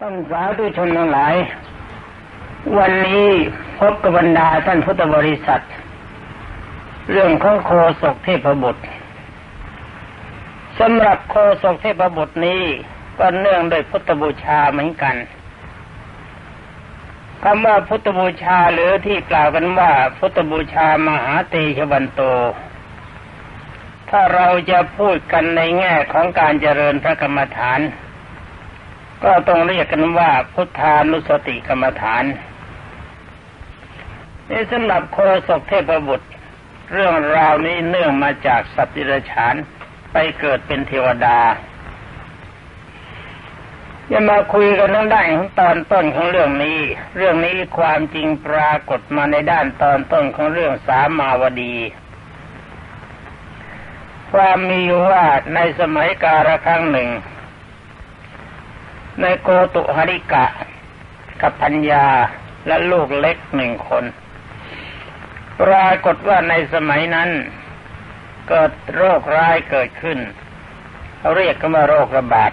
ท่านสาธุชนทั้งหลาย วันนี้พบกับบรรดาท่านพุทธบริษัท เรื่องของโคศกเทพบุตรสำหรับโคศกเทพบุตรนี้ก็เนื่องโดยพุทธบูชาเหมือนกันคำว่าพุทธบูชาหรือที่กล่าวกันว่าพุทธบูชามหาเตชวันโต ถ้าเราจะพูดกันในแง่ของการเจริญพระกรรมฐาน ก็ต้องเรียกกันว่าพุทธานุสติกรรมฐานนี่สำหรับโคศกเทพบุตร เรื่องราวนี้เนื่องมาจากสัตว์ดิรฉานไปเกิดเป็นเทวดาจะมาคุยกันทั้งด้านของตอนต้นของเรื่องนี้ เรื่องนี้ความจริงปรากฏมาในด้านตอนต้นของเรื่องสามาวดี ความมีว่าในสมัยกาลครั้งหนึ่ง ในโกตุหริกะ กับพัญญาและลูกเล็กหนึ่งคน ปรากฏว่าในสมัยนั้น เกิดโรคร้ายเกิดขึ้นเขาเรียกกันว่าโรคระบาด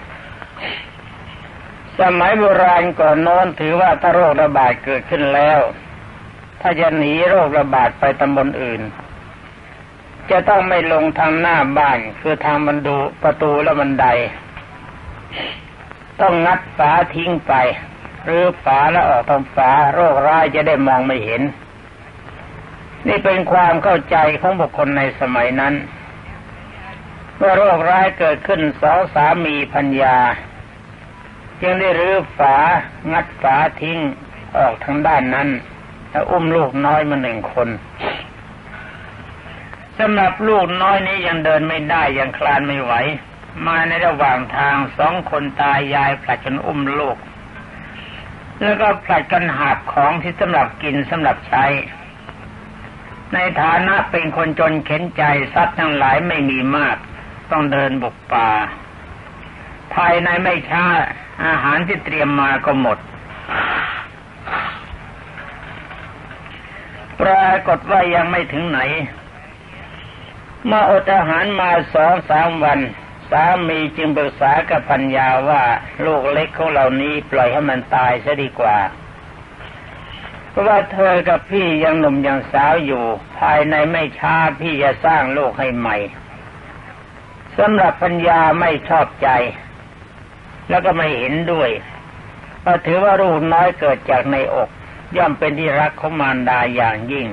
สมัยโบราณก่อนโน้นถือว่าถ้าโรคระบาดเกิดขึ้นแล้ว ถ้าจะหนีโรคระบาดไปตำบลอื่น จะต้องไม่ลงทางหน้าบ้านคือทางบันดูประตูและบันได ต้องงัดฝาทิ้งไป หรือฝาแล้วออกทางฝาโรคร้ายจะได้มองไม่เห็น นี่เป็นความเข้าใจของบุคคลในสมัยนั้นเมื่อโรคร้ายเกิดขึ้นสองสามีพัญญา จึงได้รื้อฝางัดฝาทิ้งออกทางด้านนั้นแล้วอุ้มลูกน้อยมาหนึ่งคนสำหรับลูกน้อยนี้ยังเดินไม่ได้ยังคลานไม่ไหว มาในระหว่างทางสองคนตายยายผลัดกันอุ้มลูก แล้วก็ผลัดกันหาบของที่สำหรับกินสำหรับใช้ ในฐานะเป็นคนจนเข็นใจทรัพย์ทั้งหลายไม่มีมาก ต้องเดินบุกป่า ภายในไม่ช้าอาหารที่เตรียมมาก็หมด ปรากฏว่ายังไม่ถึงไหน มาอดอาหารมาสองสามวัน สามีจึงปรึกษากับพัญญาว่าลูกเล็กของเรานี้ปล่อยให้มันตายซะดีกว่า เพราะว่าเธอกับพี่ยังหนุ่มยังสาวอยู่ ภายในไม่ช้าพี่จะสร้างลูกให้ใหม่สำหรับปัญญาไม่ชอบใจ แล้วก็ไม่เห็นด้วยเพราะถือว่าลูกน้อยเกิดจากในอก ย่อมเป็นที่รักของมารดาอย่างยิ่ง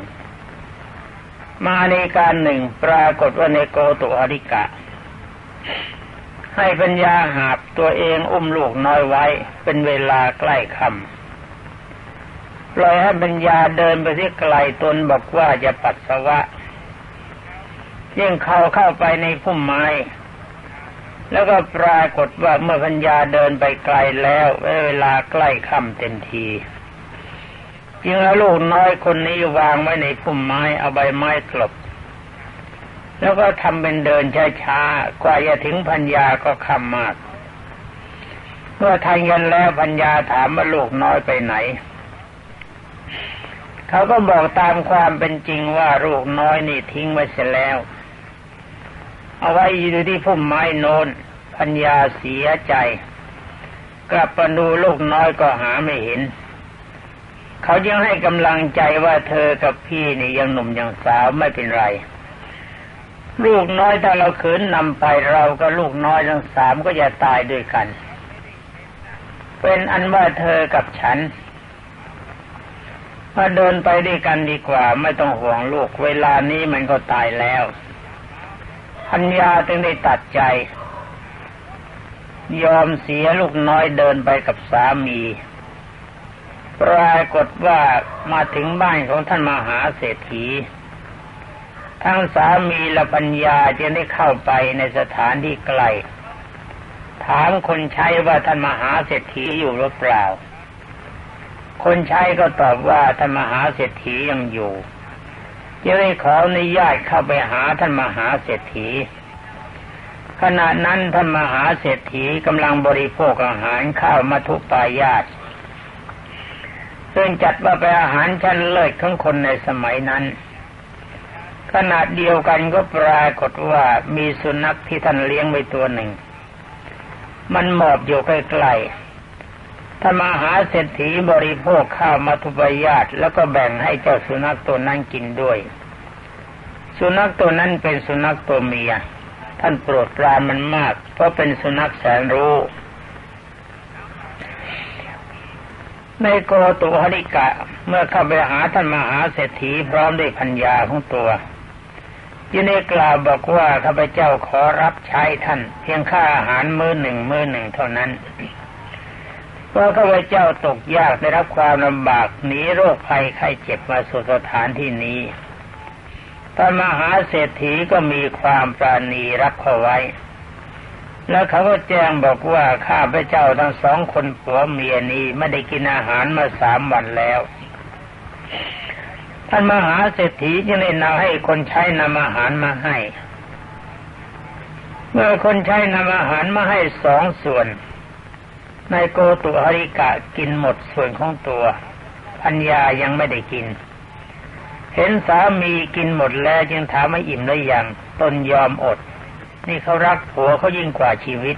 มาในการหนึ่งปรากฏว่าในโกตุอริกะ ให้ปัญญาหาบตัวเองอุ้มลูกน้อยไว้ เป็นเวลาใกล้ค่ำปล่อยให้ปัญญาเดินไปที่ไกลตนบอกว่าจะปัสสาวะยิ่งเขาเข้าไปในพุ่มไม้แล้วก็ปรากฏว่าเมื่อปัญญาเดินไปไกลแล้วเวลาใกล้ค่ำเต็มทีจึงเอาลูกน้อยคนนี้วางไว้ในพุ่มไม้เอาใบไม้กลบ แล้วก็ทำเป็นเดินช้าๆกว่าจะถึงพัญญาก็คำมาก เมื่อทานกันแล้วพัญญาถามว่าลูกน้อยไปไหน เขาก็บอกตามความเป็นจริงว่าลูกน้อยนี่ทิ้งไว้เสียแล้ว เอาไว้อยู่ที่พุ่มไม้โนนพัญญาเสียใจ กลับมาดูลูกน้อยก็หาไม่เห็นเขายังให้กำลังใจว่าเธอกับพี่นี่ยังหนุ่มยังสาวไม่เป็นไร ลูกน้อยถ้าเราขืนนำไปเราก็ลูกน้อยทั้งสามก็จะตายด้วยกัน เป็นอันว่าเธอกับฉันมาเดินไปด้วยกันดีกว่า ไม่ต้องห่วงลูกเวลานี้มันก็ตายแล้วพัญญาจึงได้ตัดใจ ยอมเสียลูกน้อยเดินไปกับสามี ปรากฏว่ามาถึงบ้านของท่านมหาเศรษฐี ทั้งสามีและปัญญาจึงได้เข้าไปในสถานที่ไกล ถามคนใช้ว่าท่านมหาเศรษฐีอยู่หรือเปล่า คนใช้ก็ตอบว่าท่านมหาเศรษฐียังอยู่จึงได้ขออนุญาตเข้าไปหาท่านมหาเศรษฐีขณะนั้นท่านมหาเศรษฐีกำลังบริโภคอาหารข้าวมัทุปายาตซึ่งจัดว่าเป็นอาหารชั้นเลิศของคนในสมัยนั้น ขณะเดียวกันก็ปรากฏว่ามีสุนัขที่ท่านเลี้ยงไว้ตัวหนึ่ง มันหมอบอยู่ใกล้ๆถ้ามหาเศรษฐีบริโภคข้าวมัทุปยาตแล้วก็แบ่งให้เจ้าสุนัขตัวนั้นกินด้วย สุนัขตัวนั้นเป็นสุนัขตัวเมีย ท่านโปรดปรานมันมาก เพราะเป็นสุนัขแสนรู้ในโกตุหริกะ เมื่อเข้าไปหาท่านมหาเศรษฐีพร้อมด้วยพัญญาของตัว ยินดีกล่าวบอกว่าข้าพเจ้าขอรับใช้ท่าน เพียงค่าอาหารมื้อหนึ่งมื้อหนึ่งเท่านั้นเพราะข้าพเจ้าตกยากได้รับความลำบากหนีโรคภัยไข้เจ็บมาสู่สถานที่นี้พระมหาเศรษฐีก็มีความปราณีรับเขาไว้ แล้วเขาก็แจ้งบอกว่าข้าพเจ้าทั้งสองคนผัวเมียนี้ไม่ได้กินอาหารมาสามวันแล้ว ท่านมหาเศรษฐีจึงได้นำให้คนใช้นำอาหารมาให้ เมื่อคนใช้นำอาหารมาให้สองส่วนนายโกตุหริกะกินหมดส่วนของตัวพัญญายังไม่ได้กิน เห็นสามีกินหมดแล้วจึงถามว่าอิ่มหรือยังตนยอมอด นี่เขารักผัวเขายิ่งกว่าชีวิต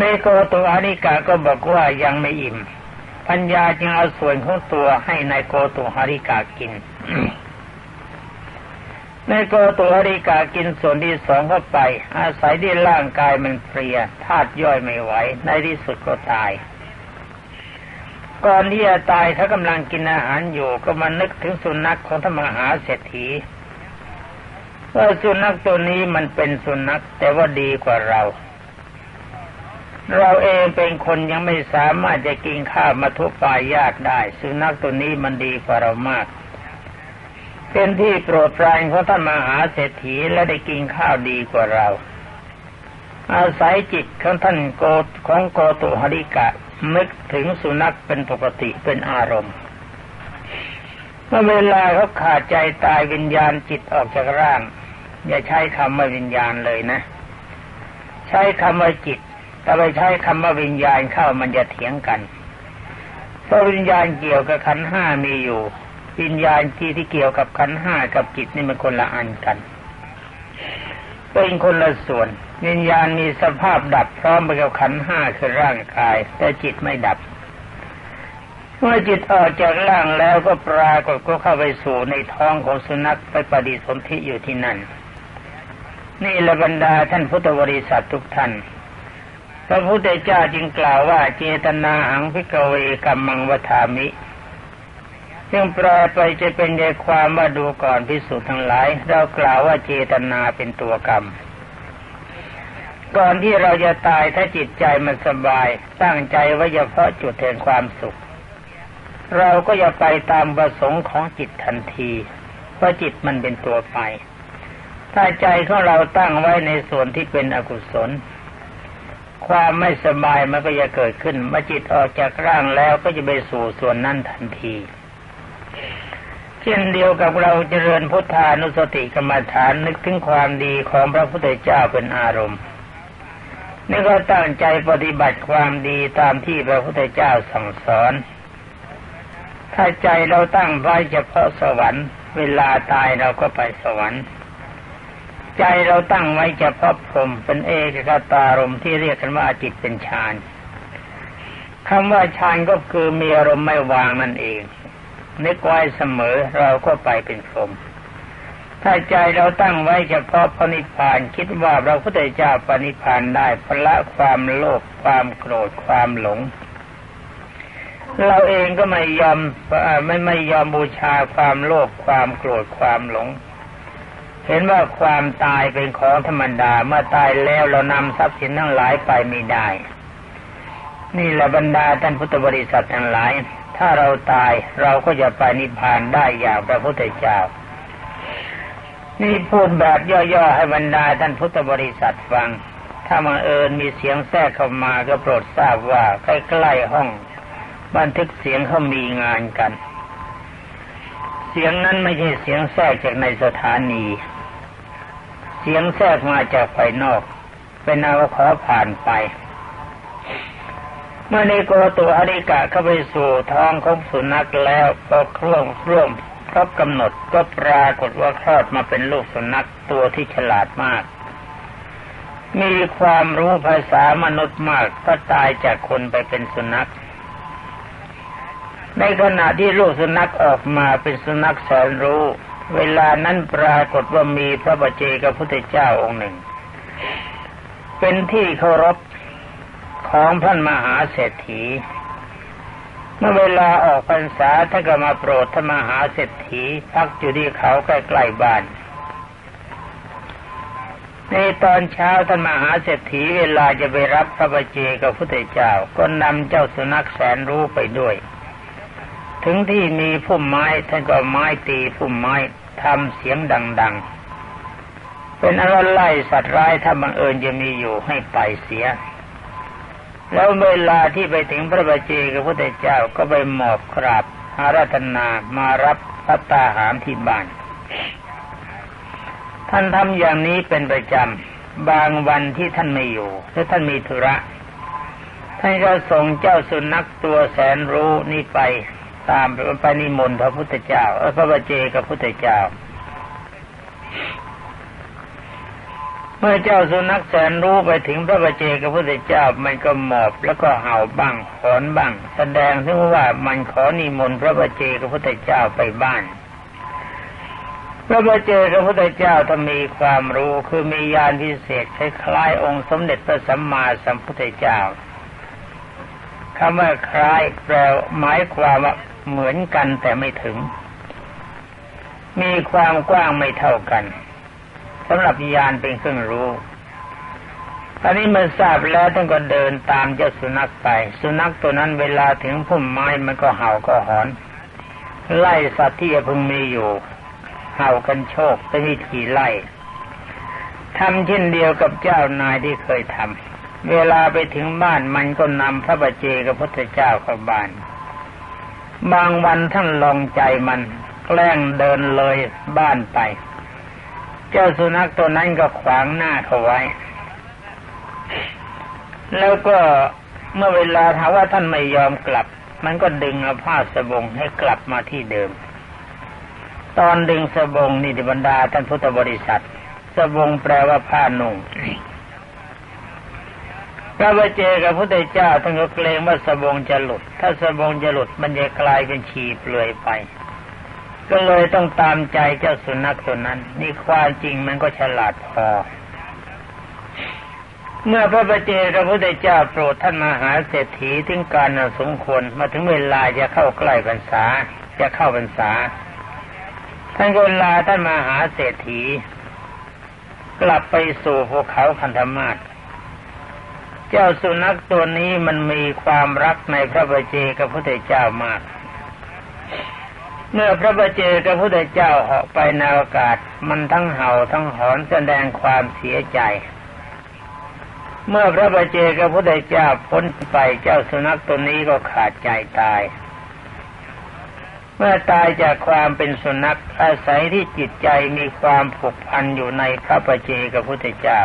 นายโกตุหริกะก็บอกว่ายังไม่อิ่ม ปัญญาจึงเอาส่วนของตัวให้ในายโกตุหาริกากิน ในโกตุหาริกากินส่วนที่สองเข้าไป อาศัยที่ร่างกายมันเพลียธาตุย่อยไม่ไหว ในที่สุดก็ตาย ก่อนที่จะตายถ้ากำลังกินอาหารอยู่ ก็มานึกถึงสุนัขของธรรมหาเศรษฐีว่าสุนัขตัวนี้มันเป็นสุนัขแต่ว่าดีกว่าเรา เราเองเป็นคนยังไม่สามารถจะกินข้าวมาทุบปายาตได้สุนัขตัวนี้มันดีกว่าเรามาก เป็นที่โปรดปรานของท่านมหาเศรษฐีและได้กินข้าวดีกว่าเรา อาศัยจิตของท่านโกของโกตุหริกะนึกถึงสุนัขเป็นปกติเป็นอารมณ์เมื่อเวลาเขาขาดใจตายวิญญาณจิตออกจากร่าง อย่าใช้คำว่าวิญญาณเลยนะ ใช้คำว่าจิต ถ้าไปใช้คำว่าวิญญาณเข้ามันจะเถียงกันเพราะวิญญาณเกี่ยวกับขันห้ามีอยู่ วิญญาณที่ที่เกี่ยวกับขันห้ากับจิตนี่มันคนละอันกัน เป็นคนละส่วน วิญญาณมีสภาพดับพร้อมไปกับขันห้าคือร่างกาย แต่จิตไม่ดับ เมื่อจิตออกจากร่างแล้วก็ปรากฏก็เข้าไปสู่ในท้องของสุนัขไปปฏิสนธิอยู่ที่นั่น นี่ละบรรดาท่านพุทธบริษัททุกท่าน พระพุทธเจ้าจึงกล่าวว่าเจตนาหังพิกเวกัมมังวทามิ ซึ่งแปลไปจะเป็นใจความว่าดูก่อนพิสูจน์ทั้งหลาย เรากล่าวว่าเจตนาเป็นตัวกรรม ก่อนที่เราจะตายถ้าจิตใจมันสบาย ตั้งใจว่าเฉพาะจุดแห่งความสุข เราก็จะไปตามประสงค์ของจิตทันที เพราะจิตมันเป็นตัวไป ถ้าใจของเราตั้งไว้ในส่วนที่เป็นอกุศล ความไม่สบายมันก็จะเกิดขึ้นเมื่อจิตออกจากร่างแล้วก็จะไปสู่ส่วนนั้นทันที เช่นเดียวกับเราเจริญพุทธานุสติกรรมฐานนึกถึงความดีของพระพุทธเจ้าเป็นอารมณ์นี่ก็ตั้งใจปฏิบัติความดีตามที่พระพุทธเจ้าสั่งสอน ถ้าใจเราตั้งไว้เฉพาะสวรรค์ เวลาตายเราก็ไปสวรรค์ ใจเราตั้งไว้เฉพาะพรมเป็นเอกคตารมที่เรียกกันว่าจิตเป็นฌานคำว่าฌานก็คือมีอารมณ์ไม่วางนั่นเองนึกไว้เสมอเราก็ไปเป็นพรมถ้าใจเราตั้งไว้เฉพาะพระนิพพานคิดว่าเราพุทธเจ้าปณิพานได้พละความโลภความโกรธความหลง เราเองก็ไม่ยอมไม่ไม่ยอมบูชาความโลภความโกรธความหลง เห็นว่าความตายเป็นของธรรมดา เมื่อตายแล้วเรานำทรัพย์สินทั้งหลายไปไม่ได้ นี่แหละบรรดาท่านพุทธบริษัททั้งหลาย ถ้าเราตายเราก็จะไปนิพพานได้อย่างพระพุทธเจ้า นี่พูดแบบย่อๆให้บรรดาท่านพุทธบริษัทฟัง ถ้ามาเอิญมีเสียงแทรกเข้ามาก็โปรดทราบว่าใกล้ๆห้อง บันทึกเสียงเขามีงานกัน เสียงนั้นไม่ใช่เสียงแทรกจากในสถานี สียงแทรกมาจากภายนอกเป็นอาวขอผ่านไป เมื่อในโกตัวอริกะเข้าไปสู่ท้องของสุนัขแล้วพอคร่วงร่วมครบกำหนดก็ปรากฏว่าคลอดมาเป็นลูกสุนัขตัวที่ฉลาดมาก มีความรู้ภาษามนุษย์มากก็ตายจากคนไปเป็นสุนัข ในขณะที่ลูกสุนัขออกมาเป็นสุนัขแสนรู้ เวลานั้นปรากฏว่ามีพระบัจเจกับพุทธเจ้าองค์หนึ่ง เป็นที่เคารพของท่านมหาเศรษฐี เมื่อเวลาออกพรรษาท่านก็มาโปรดท่านมหาเศรษฐีพักอยู่ที่เขาใกล้ๆบ้าน ในตอนเช้าท่านมหาเศรษฐีเวลาจะไปรับพระบัจเจกับพระเจ้าก็นำเจ้าสุนัขแสนรู้ไปด้วย ถึงที่มีพุ่มไม้ท่านก็ไม้ตีพุ่มไม้ทำเสียงดัง ๆ เป็นอะไรไล่สัตว์ร้ายถ้าบังเอิญจะมีอยู่ให้ไปเสีย แล้วเวลาที่ไปถึงพระบัจเจกับพระเจ้าก็ไปหมอบกราบอาราธนามารับพระตาหารที่บ้าน ท่านทำอย่างนี้เป็นประจำบางวันที่ท่านไม่อยู่หรือท่านมีธุระท่านก็ส่งเจ้าสุนัขตัวแสนรู้นี่ไป ตามไปนิมนต์พระพุทธเจ้าเออพระบาเจกับพุทธเจ้า เมื่อเจ้าสุนัขแสนรู้ไปถึงพระบาเจกับพุทธเจ้ามันก็หมอบแล้วก็เห่าบ้างหอนบ้าง แสดงถึงว่ามันขอนิมนต์พระบาเจกับพุทธเจ้าไปบ้านพระบาเจพระพุทธเจ้าถ้ามีความรู้คือมีญาณพิเศษคล้ายๆองค์สมเด็จพระสัมมาสัมพุทธเจ้าคำว่าคล้ายแปลหมายความว่า เหมือนกันแต่ไม่ถึง มีความกว้างไม่เท่ากันสำหรับญาณเป็นเครื่องรู้ตอนนี้มันทราบแล้วท่านก็เดินตามเจ้าสุนัขไป สุนัขตัวนั้นเวลาถึงพุ่มไม้มันก็เห่าก็หอน ไล่สัตว์ที่พึงมีอยู่ เห่ากันโชคเป็นวิธีไล่ทำเช่นเดียวกับเจ้านายที่เคยทำเวลาไปถึงบ้านมันก็นำพระบัจเจกับพระเจ้าเข้าบ้าน บางวันท่านลองใจมันแกล้งเดินเลยบ้านไป เจ้าสุนัขตัวนั้นก็ขวางหน้าเขาไว้ แล้วก็เมื่อเวลาถามว่าท่านไม่ยอมกลับ มันก็ดึงเอาผ้าสบงให้กลับมาที่เดิม ตอนดึงสบงนี่บรรดาท่านพุทธบริษัท สบงแปลว่าผ้านุ่ง พระบเจกับพระเจ้าท่านก็เกรงว่าสบงจะหลุด ถ้าสบงจะหลุดมันจะกลายเป็นชีเปลือยไป ก็เลยต้องตามใจเจ้าสุนัขตัวนั้น นี่ความจริงมันก็ฉลาดพอ เมื่อพระบเจกับพระเจ้าโปรดท่านมหาเศรษฐีถึงการสมควรมาถึงเวลาจะเข้าใกล้พรรษาจะเข้าพรรษา ท่านก็ลาท่านมาหาเศรษฐี กลับไปสู่ภูเขาคันธมาศ เจ้าสุนัขตัวนี้มันมีความรักในพระบัจเจกับพระพุทธเจ้ามาก เมื่อพระบัจเจกับพระพุทธเจ้าเหาะไปในอากาศ มันทั้งเห่าทั้งหอนแสดงความเสียใจ เมื่อพระบัจเจกับพระพุทธเจ้าพ้นไปเจ้าสุนัขตัวนี้ก็ขาดใจตาย เมื่อตายจากความเป็นสุนัขอาศัยที่จิตใจมีความผูกพันอยู่ในพระประเจกับพุทธเจ้า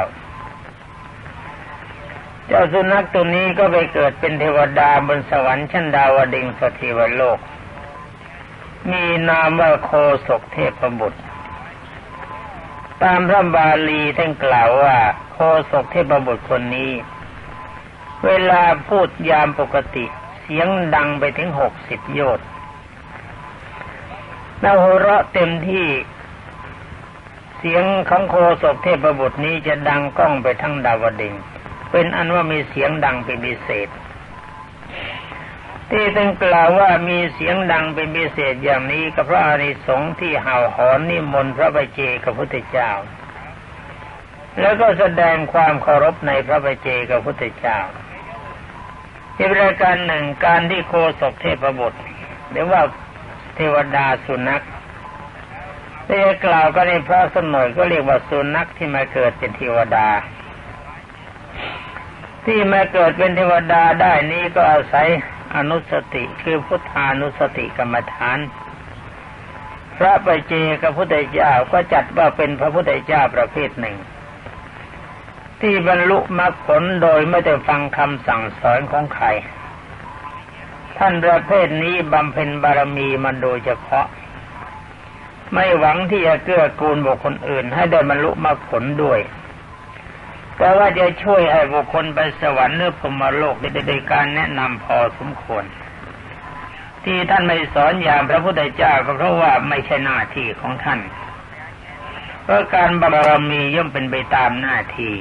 เจ้าสุนัขตัวนี้ก็ไปเกิดเป็นเทวดาบนสวรรค์ชั้นดาวดึงสถิวโลก มีนามว่าโคศกเทพบุตร ตามพระบาลีท่านกล่าวว่า โคศกเทพบุตรคนนี้ เวลาพูดยามปกติเสียงดังไปถึงหกสิบโยชน์แล้วหัวเราะเต็มที่เสียงของโคศกเทพบุตรนี้จะดังก้องไปทั้งดาวดึง เป็นอันว่ามีเสียงดังเป็นพิเศษ ที่ท่านกล่าวว่ามีเสียงดังเป็นพิเศษอย่างนี้กับพระอานิสงส์ที่เห่าหอนนิมนต์พระบเจกับพุทธเจ้า แล้วก็แสดงความเคารพในพระบเจกับพุทธเจ้าอีกประการหนึ่งการที่โคศกเทพบุตรหรือว่าเทวดาสุนัขที่กล่าวก็ในพระสมยก็เรียกว่าสุนัขที่มาเกิดเป็นเทวดา ที่มาเกิดเป็นเทวดาได้นี้ก็อาศัยอนุสติคือพุทธานุสติกรรมฐาน พระปเจกับพุทธเจ้าก็จัดว่าเป็นพระพุทธเจ้าประเภทหนึ่ง ที่บรรลุมรรคผลโดยไม่ได้ฟังคำสั่งสอนของใคร ท่านประเภทนี้บำเพ็ญบารมีมันโดยเฉพาะ ไม่หวังที่จะเกื้อกูลบุคคลอื่นให้ได้บรรลุมรรคผลด้วย แต่ว่าจะช่วยให้บุคคลไปสวรรค์หรือพรมโลกในการแนะนำพอสมควร ที่ท่านไม่สอนอย่างพระพุทธเจ้าก็เพราะว่าไม่ใช่หน้าที่ของท่าน เพราะการบารมีย่อมเป็นไปตามหน้าที่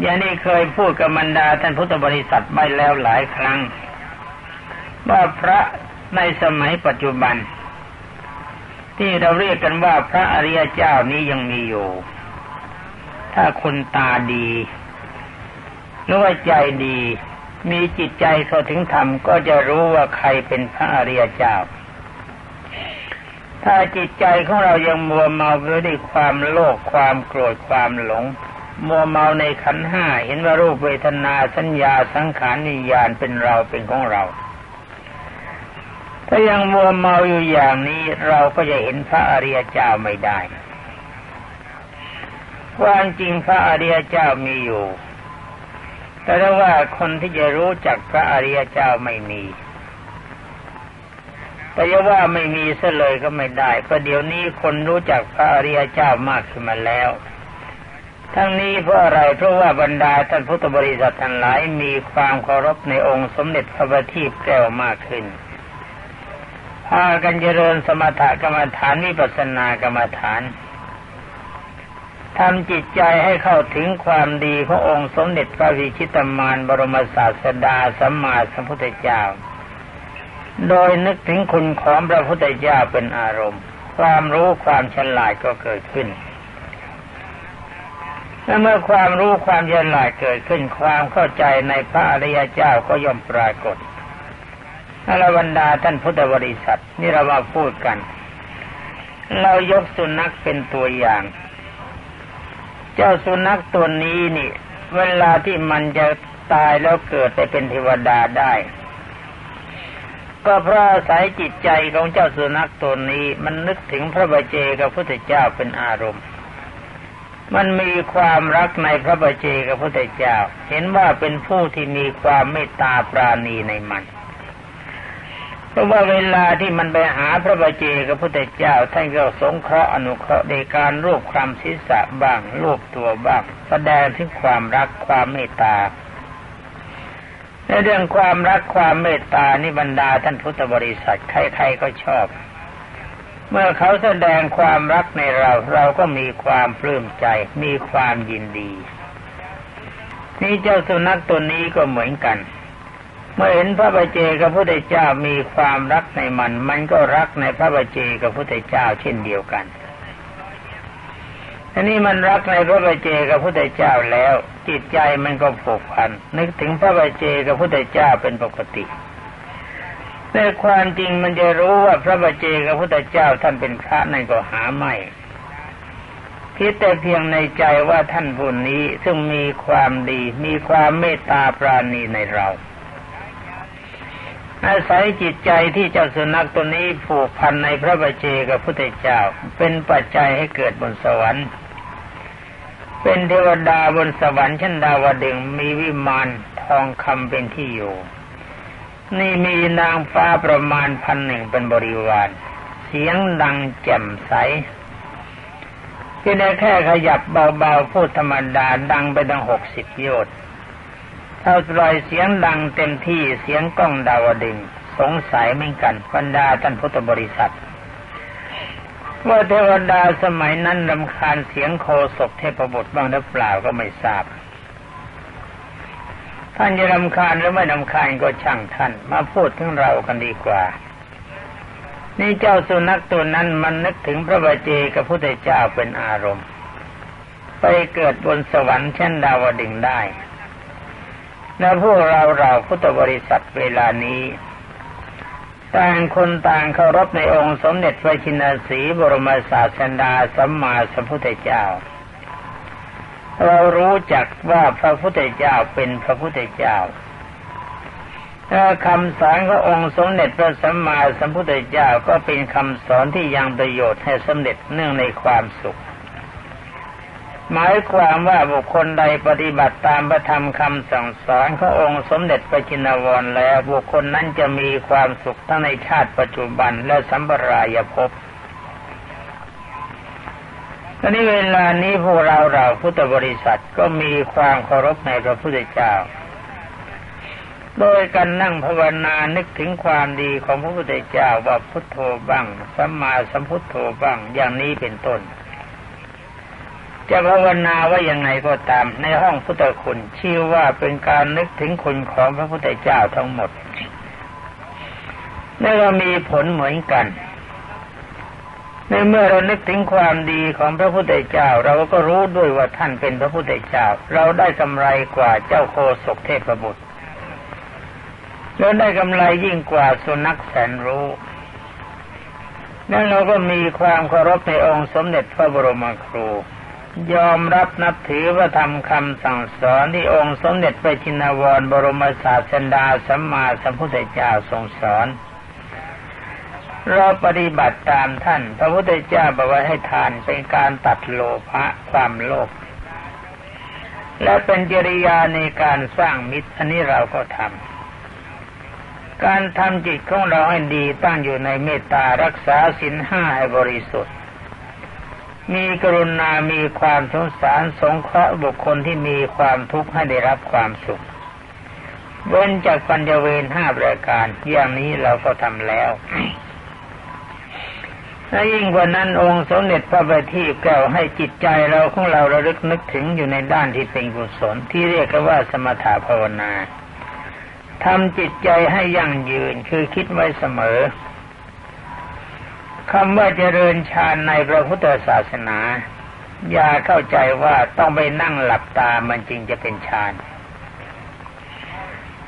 อย่างนี้เคยพูดกับมันดาท่านพุทธบริษัทไปแล้วหลายครั้ง ว่าพระในสมัยปัจจุบัน ที่เราเรียกกันว่าพระอริยเจ้านี้ยังมีอยู่ ถ้าคนตาดีหรือว่าใจดี มีจิตใจเข้าถึงธรรมก็จะรู้ว่าใครเป็นพระอริยเจ้า ถ้าจิตใจของเรายังมัวเมาไปด้วยความโลภความโกรธความหลง มัวเมาในขันห้าเห็นว่ารูปเวทนาสัญญาสังขารนิยานเป็นเราเป็นของเราถ้ายังมัวเมาอยู่อย่างนี้เราก็จะเห็นพระอริยเจ้าไม่ได้ ความจริงพระอริยเจ้ามีอยู่ แต่ว่าคนที่จะรู้จักพระอริยเจ้าไม่มี แต่จะว่าไม่มีเสเลยก็ไม่ได้เพราะเดี๋ยวนี้คนรู้จักพระอริยเจ้ามากขึ้นมาแล้ว ทั้งนี้เพราะอะไรเพราะว่าบรรดาท่านพุทธบริษัททั้งหลายมีความเคารพในองค์สมเด็จพระบัณฑิตแก้วมากขึ้นพากันเจริญสมถกรรมฐานวิปัสสนากรรมฐาน ทำจิตใจให้เข้าถึงความดีขององค์สมเด็จพระวิชิตมารบรมศาสดาสัมมาสัมพุทธเจ้า โดยนึกถึงคุณของพระพุทธเจ้าเป็นอารมณ์ ความรู้ความฉลาดก็เกิดขึ้นและเมื่อความรู้ความฉลาดเกิดขึ้นความเข้าใจในพระอริยเจ้าก็ย่อมปรากฏอรบรรดาท่านพุทธบริษัทนี่เรามาพูดกัน เรายกสุนัขเป็นตัวอย่าง เจ้าสุนัขตัวนี้นี่ เวลาที่มันจะตายแล้วเกิดไปเป็นเทวดาได้ ก็เพราะอาศัยจิตใจของเจ้าสุนัขตัวนี้มันนึกถึงพระบเจกับพุทธเจ้าเป็นอารมณ์ มันมีความรักในพระบเจกับพระพุทธเจ้า เห็นว่าเป็นผู้ที่มีความเมตตาปราณีในมัน เพราะว่าเวลาที่มันไปหาพระบาเจกับพระพุทธเจ้าท่านก็สงเคราะห์อนุเคราะห์ในการรูปคำศีรษะบ้างรูปตัวบ้าง แสดงถึงความรักความเมตตาในเรื่องความรักความเมตตานี่บรรดาท่านพุทธบริษัทใครๆก็ชอบ เมื่อเขาแสดงความรักในเราเราก็มีความปลื้มใจ มีความยินดี นี่เจ้าสุนัขตัวนี้ก็เหมือนกัน เมื่อเห็นพระบาเจกับพระพุทธเจ้ามีความรักในมัน มันก็รักในพระบาเจกับพระพุทธเจ้าเช่นเดียวกันอันนี้มันรักในพระบาเจกับพระพุทธเจ้าแล้ว จิตใจมันก็ผูกพัน นึกถึงพระบาเจกับพระพุทธเจ้าเป็นปกติแต่ความจริงมันจะรู้ว่าพระบาเจกับพระพุทธเจ้าท่านเป็นพระนั่นก็หาไม่คิดแต่เพียงในใจว่าท่านผู้นี้ซึ่งมีความดี มีความเมตตาปราณีในเรา อาศัยจิตใจที่เจ้าสุนัขตัวนี้ผูกพันในพระบาเจกับพุทธเจ้า เป็นปัจจัยให้เกิดบนสวรรค์ เป็นเทวดาบนสวรรค์ชั้นดาวดึงมีวิมานทองคำเป็นที่อยู่ นี่มีนางฟ้าประมาณพันหนึ่งเป็นบริวาร เสียงดังแจ่มใสที่ได้แค่ขยับเบาๆพูดธรรมดาดังไปตั้งหกสิบโยชน์ ถ้าปล่อยเสียงดังเต็มที่เสียงกล้องดาวดึง สงสัยเหมือนกันบรรดาท่านพุทธบริษัทว่าเทวดาสมัยนั้นรำคาญเสียงโคศกเทพบุตรบ้างหรือเปล่าก็ไม่ทราบ ท่านจะรำคาญหรือไม่รำคาญก็ช่างท่าน มาพูดถึงเรากันดีกว่า นี่เจ้าสุนัขตัวนั้นมันนึกถึงพระบาเจกับพระพุทธเจ้าเป็นอารมณ์ ไปเกิดบนสวรรค์เช่นดาวดึงได้ แล้วพวกเราเราพุทธบริษัทเวลานี้ ต่างคนต่างเคารพในองค์สมเด็จพระชินสีบรมศาสดาสัมมาสัมพุทธเจ้า เรารู้จักว่าพระพุทธเจ้าเป็นพระพุทธเจ้าคำสอนขององค์สมเด็จพระสัมมาสัมพุทธเจ้าก็เป็นคำสอนที่ยังประโยชน์ให้สำเร็จเนื่องในความสุข หมายความว่าบุคคลใดปฏิบัติตามพระธรรมคำสั่งสอนขององค์สมเด็จพระจินวรแล้วบุคคลนั้นจะมีความสุขทั้งในชาติปัจจุบันและสัมปรายภพอนนี้เวลานี้พวกเราเราพุทธบริษัทก็มีความเคารพในพระพุทธเจ้า โดยการนั่งภาวนานึกถึงความดีของพระพุทธเจ้าว่าพุทโธบ้างสัมมาสัมพุทโธบ้างอย่างนี้เป็นต้น จะภาวนาว่ายังไงก็ตาม ในห้องพุทธคุณชื่อว่าเป็นการนึกถึงคุณของพระพุทธเจ้าทั้งหมดนี่ก็มีผลเหมือนกัน ในเมื่อเรานึกถึงความดีของพระพุทธเจ้า เราก็รู้ด้วยว่าท่านเป็นพระพุทธเจ้า เราได้กำไรกว่าเจ้าโคศกเทพบุตรเราได้กำไรยิ่งกว่าสุนัขแสนรู้นั้นเราก็มีความเคารพในองค์สมเด็จพระบรมครู ยอมรับนับถือว่าทำคำสั่งสอนที่องค์สมเด็จพระจินวรบรมศาสดาสัมมาสัมพุทธเจ้าทรงสอน เราปฏิบัติตามท่าน พระพุทธเจ้าบอกว่าให้ทานเป็นการตัดโลภะความโลภและเป็นจริยาในการสร้างมิตร อันนี้เราก็ทำการทำจิตของเราให้ดีตั้งอยู่ในเมตตารักษาศีลห้าให้บริสุทธิ์ มีกรุณามีความสงสารสงเคราะห์บุคคลที่มีความทุกข์ให้ได้รับความสุข เว้นจากปัญญเวรห้าประการอย่างนี้เราก็ทำแล้วและยิ่งกว่านั้นองค์สมเด็จพระบัณฑิตแก้วให้จิตใจเราของเราระลึกนึกถึงอยู่ในด้านที่เป็นกุศลที่เรียกกันว่าสมถะภาวนาทำจิตใจให้ยั่งยืนคือคิดไว้เสมอ คำว่าเจริญฌานในพระพุทธศาสนา อย่าเข้าใจว่าต้องไปนั่งหลับตามันจริงจะเป็นฌาน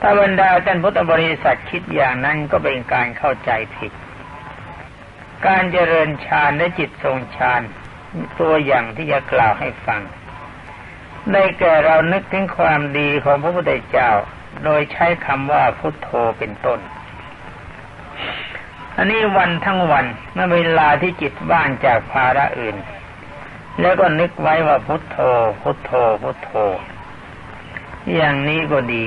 ถ้าบรรดาท่านพุทธบริษัทคิดอย่างนั้นก็เป็นการเข้าใจผิด การเจริญฌานและจิตทรงฌานตัวอย่างที่จะกล่าวให้ฟัง ได้แก่เรานึกถึงความดีของพระพุทธเจ้า โดยใช้คำว่าพุทโธเป็นต้น อันนี้วันทั้งวันเมื่อเวลาที่จิตว่างจากภาระอื่น แล้วก็นึกไว้ว่าพุทโธ พุทโธ พุทโธ อย่างนี้ก็ดี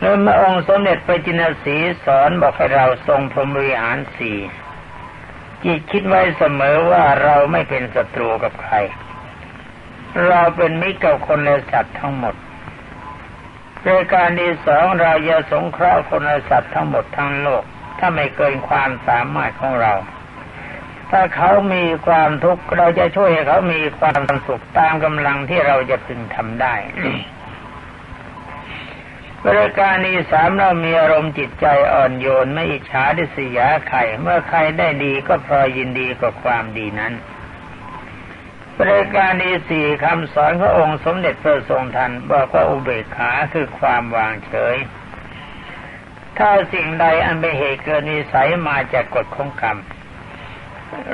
แล้วเมื่อองค์สมเด็จพระจินสีสอนบอกให้เราทรงพรหมวิหารสี่จิตคิดไว้เสมอว่าเราไม่เป็นศัตรูกับใคร เราเป็นมิตรกับคนและสัตว์ทั้งหมดโดยการที่สองเราจะสงเคราะห์คนและสัตว์ทั้งหมดทั้งโลก ถ้าไม่เกินความสามารถของเรา ถ้าเขามีความทุกข์เราจะช่วยให้เขามีความสุขตามกำลังที่เราจะพึงทำได้บริการนี้สามเรามีอารมณ์จิตใจอ่อนโยนไม่อิจฉาดิสยาใครเมื่อใครได้ดีก็พลอยยินดีกับความดีนั้นบริการนี้สี่คำสอนขององค์สมเด็จพระทรงทันบอกว่าอุเบกขาคือความวางเฉย ถ้าสิ่งใดอันเป็นเหตุเกิดนิสัยมาจากกฎของกรรม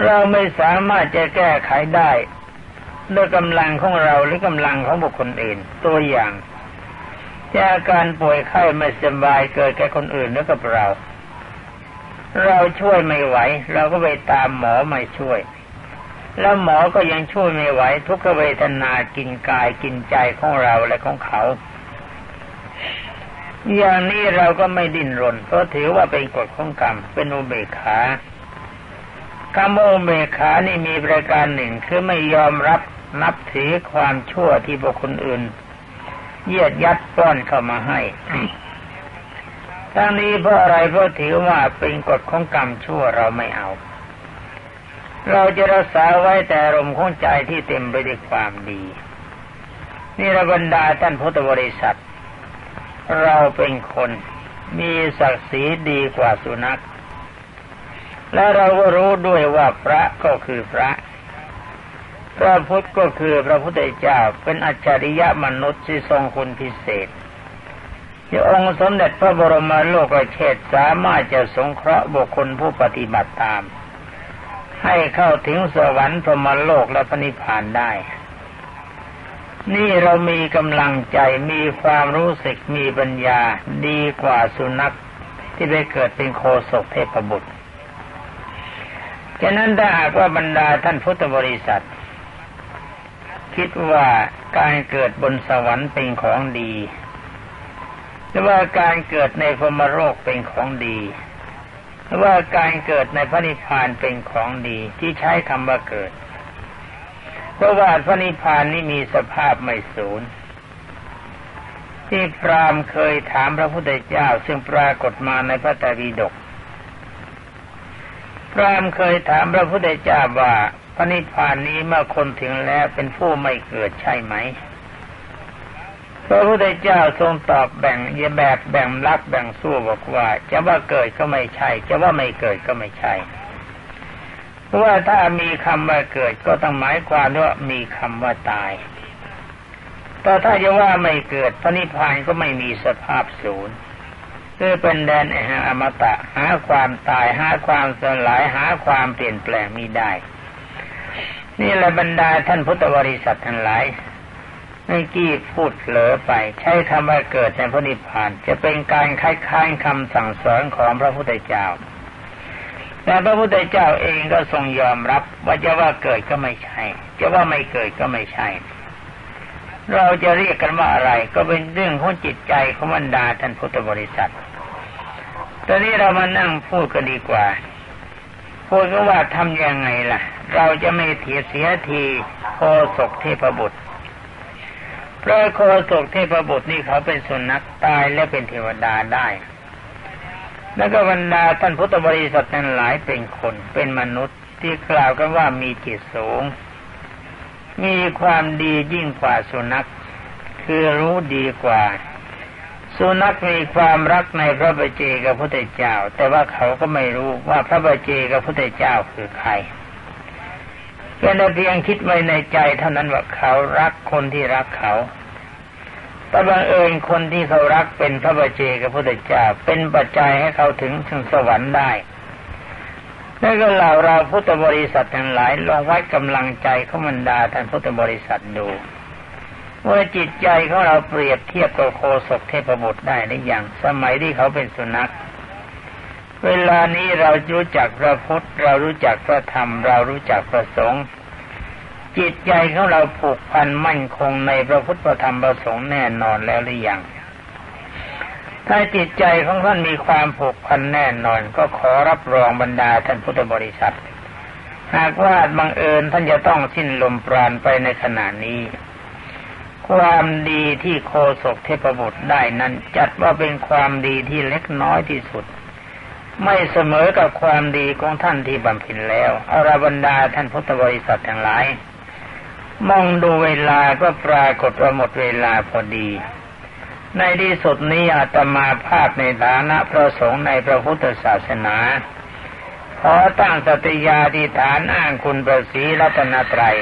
เราไม่สามารถจะแก้ไขได้ด้วยกำลังของเราหรือกำลังของบุคคลอื่น ตัวอย่างจะอาการป่วยไข้ไม่สบายเกิดแก่คนอื่นแล้วกับเรา เราช่วยไม่ไหว เราก็ไปตามหมอม่ช่วย แล้วหมอก็ยังช่วยไม่ไหว ทุกขเวทนากินกายกินใจของเราและของเขา อย่างนี้เราก็ไม่ดิ้นรน เพราะถือว่าเป็นกฎของกรรม เป็นอุเบกขาคำว่าอุเบกขานี่มีประการหนึ่งคือไม่ยอมรับนับถือความชั่วที่บุคคลอื่น เยียดยัดป้อนเข้ามาให้ทั้งนี้เพราะอะไรเพราะถือว่าเป็นกฎของกรรมชั่วเราไม่เอา เราจะรักษาไว้แต่รมของใจที่เต็มไปด้วยความดี นี่ระบรรดาท่านพุทธบริษัท เราเป็นคนมีศักดิ์ศรีดีกว่าสุนัข และเราก็รู้ด้วยว่าพระก็คือพระ พระพุทธก็คือพระพุทธเจ้าเป็นอัจฉริยะมนุษย์ที่ทรงคุณพิเศษที่องค์สมเด็จพระบรมโลกเชษสามารถจะสงเคราะห์บุคคลผู้ปฏิบัติตาม ให้เข้าถึงสวรรค์พรหมโลกและพระนิพพานได้ นี่เรามีกำลังใจมีความรู้สึกมีปัญญาดีกว่าสุนัขที่ไปเกิดเป็นโคศกเทพบุตรฉะนั้นถ้าหากว่าบรรดาท่านพุทธบริษัท คิดว่าการเกิดบนสวรรค์เป็นของดีหรือว่าการเกิดในพมโรคเป็นของดีหรือว่าการเกิดในพระนิพพานเป็นของดีที่ใช้คำว่าเกิด เพราะว่าพระนิพพานนี้มีสภาพไม่สูญที่พรามเคยถามพระพุทธเจ้า ซึ่งปรากฏมาในพระไตรปิฎกพรามเคยถามพระพุทธเจ้าว่าพระนิพพานนี้เมื่อคนถึงแล้วเป็นผู้ไม่เกิดใช่ไหมพระพุทธเจ้าทรงตอบแบ่งยแบบแบ่งรับแบ่งสู้บอกว่า จะว่าเกิดก็ไม่ใช่ จะว่าไม่เกิดก็ไม่ใช่ เพราะว่าถ้ามีคำว่าเกิดก็ต้องหมายความว่ามีคำว่าตายแต่ถ้าจะว่าไม่เกิดพระนิพพานก็ไม่มีสภาพศูนย์คือเป็นแดนแห่งอมตะหาความตายหาความสลายหาความเปลี่ยนแปลงมิได้ นี่แหละบรรดาท่านพุทธบริษัททั้งหลายเมื่อกี้พูดเหลอไป ใช้คำว่าเกิดในพระนิพพาน จะเป็นการคล้ายๆคำสั่งสอนของพระพุทธเจ้า แต่พระพุทธเจ้าเองก็ทรงยอมรับ ว่าจะว่าเกิดก็ไม่ใช่ จะว่าไม่เกิดก็ไม่ใช่ เราจะเรียกกันว่าอะไร ก็เป็นเรื่องของจิตใจของบรรดาท่านพุทธบริษัทตอนนี้เรามานั่งพูดกันดีกว่า พูดก็ว่าทำยังไงล่ะ เราจะไม่เถียเสียทีโคศกเทพบุตรพระโคศกเทพบุตรนี่เขาเป็นสุนัขตายและเป็นเทวดาได้ แล้วก็บรรดาท่านพุทธบริษัทนั้นหลายเป็นคนเป็นมนุษย์ที่กล่าวกันว่ามีจิตสูง มีความดียิ่งกว่าสุนัข คือรู้ดีกว่า สุนัขมีความรักในพระบเจกับพระเจ้า แต่ว่าเขาก็ไม่รู้ว่าพระบเจกับพระเจ้าคือใครแค่เพียงคิดไว้ในใจเท่านั้นว่าเขารักคนที่รักเขา แต่บังเอิญคนที่เขารักเป็นพระบาเจกับพระเจ้าเป็นปัจจัยให้เขาถึงถึงสวรรค์ได้แล้วก็เหล่าเราพุทธบริษัททั้งหลายลองวัดกำลังใจเของบรรดาท่านพุทธบริษัทดูว่าจิตใจของเราเปรียบเทียบกับโคศกเทพบุตรได้หรือยังสมัยที่เขาเป็นสุนัข เวลานี้เรารู้จักพระพุทธเรารู้จักพระธรรม เรารู้จักพระสงฆ์ จิตใจของเราผูกพันมั่นคงในพระพุทธธรรมประสงค์แน่นอนแล้วหรือยังถ้าจิตใจของท่านมีความผูกพันแน่นอน ก็ขอรับรองบรรดาท่านพุทธบริษัท หากว่าบังเอิญท่านจะต้องสิ้นลมปราณไปในขณะนี้ ความดีที่โคศกเทพบุตรได้นั้น จัดว่าเป็นความดีที่เล็กน้อยที่สุด ไม่เสมอกับความดีของท่านที่บำเพ็ญแล้วอาราบรรดาท่านพุทธบริษัททั้งหลาย มองดูเวลาก็ปรากฏว่าหมดเวลาพอดี ในที่สุดนี้อาตมาภาพในฐานะพระสงฆ์ในพระพุทธศาสนาขอตั้งสติยาธิฐานอ้างคุณประสีรัตนตรัย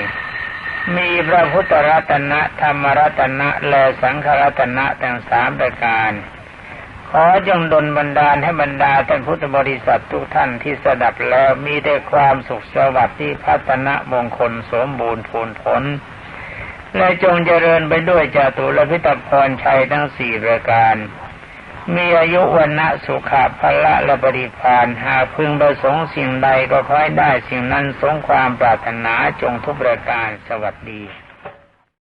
มีพระพุทธรัตนะธรรมรัตนะและสังฆรัตนะทั้งสามประการ อจงดลบันดาลให้บรรดาท่านพุทธบริษัททุกท่านที่สดับแล้วมีแต่ความสุขสวัสดิ์ที่พัฒนมงคลสมบูรณ์ผลผล และจงเจริญไปด้วยจตุรพิตพรชัยทั้งสี่ประการ มีอายุวันนะสุขะพละและบริพานหากพึงประสงค์สิ่งใดก็ค่อยได้สิ่งนั้นสงความปรารถนาจงทุกประการสวัสดี